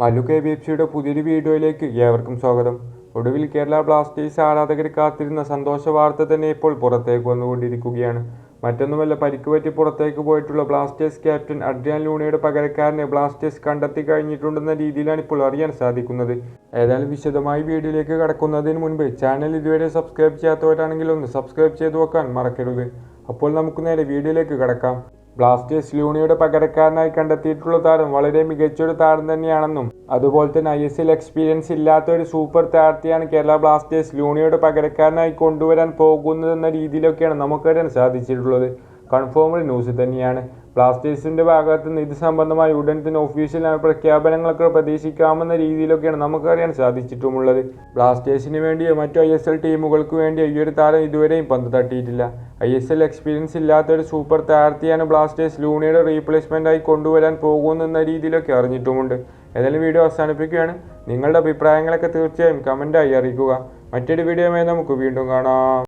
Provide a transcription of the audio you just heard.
Mallu K B F സിയുടെ പുതിയൊരു വീഡിയോയിലേക്ക് ഏവർക്കും സ്വാഗതം. ഒടുവിൽ കേരള ബ്ലാസ്റ്റേഴ്സ് ആരാധകർ കാത്തിരുന്ന സന്തോഷ വാർത്ത തന്നെ ഇപ്പോൾ പുറത്തേക്ക് വന്നുകൊണ്ടിരിക്കുകയാണ്. മറ്റൊന്നുമല്ല പരിക്ക് പറ്റി പുറത്തേക്ക് പോയിട്ടുള്ള ബ്ലാസ്റ്റേഴ്സ് ക്യാപ്റ്റൻ അഡ്രിയാൻ ലൂണയുടെ പകരക്കാരനെ ബ്ലാസ്റ്റേഴ്സ് കണ്ടെത്തി കഴിഞ്ഞിട്ടുണ്ടെന്ന രീതിയിലാണ് ഇപ്പോൾ അറിയാൻ സാധിക്കുന്നത്. ഏതായാലും വിശദമായി വീഡിയോയിലേക്ക് കടക്കുന്നതിന് മുൻപ് ചാനൽ ഇതുവരെ സബ്സ്ക്രൈബ് ചെയ്യാത്തവരാണെങ്കിൽ ഒന്ന് സബ്സ്ക്രൈബ് ചെയ്തു വെക്കാൻ മറക്കരുത്. അപ്പോൾ നമുക്ക് നേരെ വീഡിയോയിലേക്ക് കടക്കാം. ബ്ലാസ്റ്റേഴ്സ് ലൂണിയുടെ പകരക്കാരനായി കണ്ടെത്തിയിട്ടുള്ള താരം വളരെ മികച്ചൊരു താരം തന്നെയാണെന്നും അതുപോലെ തന്നെ ഐ എസ് എൽ എക്സ്പീരിയൻസ് ഇല്ലാത്ത ഒരു സൂപ്പർ താരത്തെയാണ് കേരള ബ്ലാസ്റ്റേഴ്സ് ലൂണിയുടെ പകരക്കാരനായി കൊണ്ടുവരാൻ പോകുന്നതെന്ന രീതിയിലൊക്കെയാണ് നമുക്കറിയാൻ സാധിച്ചിട്ടുള്ളത്. കൺഫേംഡ് ന്യൂസ് തന്നെയാണ്. ബ്ലാസ്റ്റേഴ്സിന്റെ ഭാഗത്ത് നിന്ന് ഇത് സംബന്ധമായി ഉടൻ തന്നെ ഒഫീഷ്യലായ പ്രഖ്യാപനങ്ങളൊക്കെ പ്രതീക്ഷിക്കാമെന്ന രീതിയിലൊക്കെയാണ് നമുക്കറിയാൻ സാധിച്ചിട്ടുമുള്ളത്. ബ്ലാസ്റ്റേഴ്സിന് വേണ്ടിയോ മറ്റു ഐ എസ് എൽ ടീമുകൾക്ക് വേണ്ടിയോ ഈ ഒരു താരം ഇതുവരെയും പന്ത് തട്ടിയിട്ടില്ല. ഐ എസ് എൽ എക്സ്പീരിയൻസ് ഇല്ലാത്തൊരു സൂപ്പർ താരത്തെയാണ് ബ്ലാസ്റ്റേഴ്സ് ലൂണിയുടെ റീപ്ലേസ്മെന്റ് ആയി കൊണ്ടുവരാൻ പോകുന്നെന്ന രീതിയിലൊക്കെ അറിഞ്ഞിട്ടുമുണ്ട്. ഏതായാലും വീഡിയോ അവസാനിപ്പിക്കുകയാണ്. നിങ്ങളുടെ അഭിപ്രായങ്ങളൊക്കെ തീർച്ചയായും കമന്റായി അറിയിക്കുക. മറ്റൊരു വീഡിയോയുമായി നമുക്ക് വീണ്ടും കാണാം.